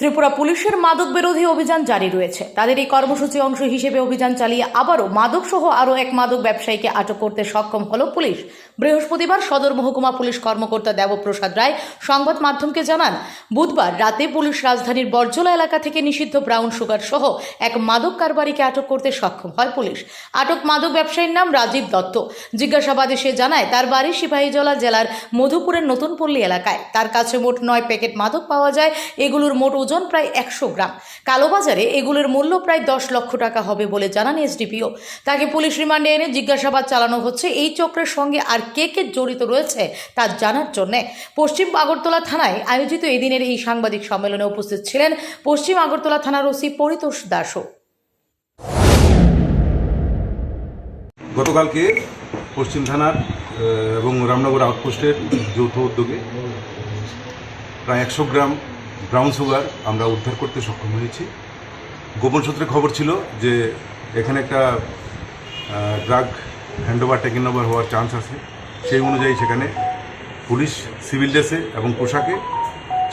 ত্রিপুরা পুলিশের মাদক বিরোধী অভিযান জারি রয়েছে। তাদের এই কর্মসূচি অংশ হিসেবে অভিযান চালিয়ে আবারও মাদক সহ আরও এক মাদক ব্যবসায়ীকে আটক করতে সক্ষম হল পুলিশ। বৃহস্পতিবার সদর মহকুমা পুলিশ কর্মকর্তা দেবপ্রসাদ রায় সংবাদ মাধ্যমকে জানান, বুধবার রাতে পুলিশ রাজধানীর বর্জলা এলাকা থেকে নিষিদ্ধ ব্রাউন সুগার সহ এক মাদক কারবারিকে আটক করতে সক্ষম হয় পুলিশ। আটক মাদক ব্যবসায়ীর নাম রাজীব দত্ত। জিজ্ঞাসাবাদে সে জানায়, তার বাড়ি সিপাহীজলা জেলার মধুপুরের নতুন পল্লী এলাকায়। তার কাছে মোট নয় প্যাকেট মাদক পাওয়া যায়। এগুলোর মোট ওজন প্রায় একশো গ্রাম। কালোবাজারে এগুলোর মূল্য প্রায় দশ লক্ষ টাকা হবে বলে জানান এসডিপিও। তাকে পুলিশ রিমান্ডে এনে জিজ্ঞাসাবাদ চালানো হচ্ছে। এই চক্রের সঙ্গে আর কে কে জড়িত রয়েছে তা জানার জন্য পশ্চিম আগরতলা থানায় আয়োজিত এদিনের এই সাংবাদিক সম্মেলনে উপস্থিত ছিলেন পশ্চিম আগরতলা থানার ওসি পরিতোষ দাসও। গতকালকে পশ্চিম থানার এবং রামনগর আউটপোস্টের যৌথ উদ্যোগে প্রায় একশো গ্রাম ব্রাউন সুগার আমরা উদ্ধার করতে সক্ষম হয়েছি। গোপন সূত্রে খবর ছিল যে এখানে একটা ড্রাগ হ্যান্ডওভার টেকেন ওভার হওয়ার চান্স আছে। সেই অনুযায়ী সেখানে পুলিশ সিভিল ড্রেসে এবং পোশাকে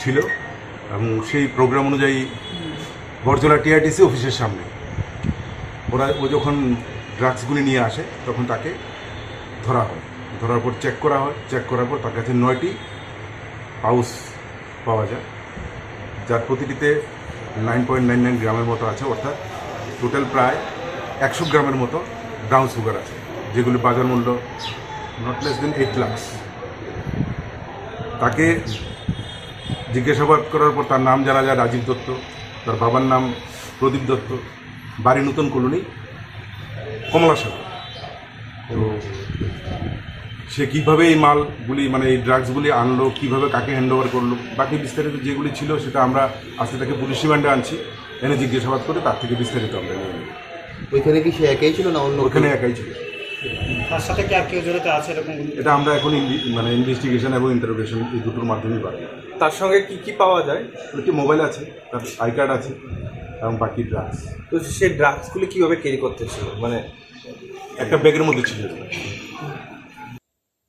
ছিল এবং সেই প্রোগ্রাম অনুযায়ী বরজলা টিআরটিসি অফিসের সামনে ওরা ও যখন ড্রাগসগুলি নিয়ে আসে তখন তাকে ধরা হয়। ধরার পর চেক করা হয়। চেক করার পর তার কাছে নয়টি পাউস পাওয়া যায়। যার প্রতিটিতে নাইন পয়েন্ট নাইন নাইন গ্রামের মতো আছে, অর্থাৎ টোটাল প্রায় একশো গ্রামের মতো ব্রাউন সুগার আছে, যেগুলি বাজার মূল্য not less than eight lakhs তাকে জিজ্ঞাসাবাদ করার পর তার নাম জানা যায় রাজীব দত্ত, তার বাবার নাম প্রদীপ দত্ত, বাড়ি নতুন কলোনি কমলা সাগর তো সে কীভাবে এই মালগুলি মানে এই ড্রাগসগুলি আনলো কীভাবে কাকে হ্যান্ড ওভার করল বাকি বিস্তারিত যেগুলি ছিল সেটা আমরা আজকে তাকে পুলিশ রিমান্ডে আনছি। এনে জিজ্ঞাসাবাদ করে তার থেকে বিস্তারিত আমরা নিয়ে ওইখানে কি সে একাই ছিল না অন্য ওখানে একাই ছিল। তার সাথে কি আর কেউ জড়িত আছে এরকম এটা আমরা এখন ইনভি- মানে ইনভেস্টিগেশন এবং ইন্টারোগেশন এই দুটোর মাধ্যমেই পাবো। তার সঙ্গে কি কি পাওয়া যায়? একটি মোবাইল আছে তার আই কার্ড আছে এবং বাকি ড্রাগস তো সে ড্রাগসগুলি কীভাবে ক্যারি করতেছিল? মানে একটা ব্যাগের মধ্যে ছিল।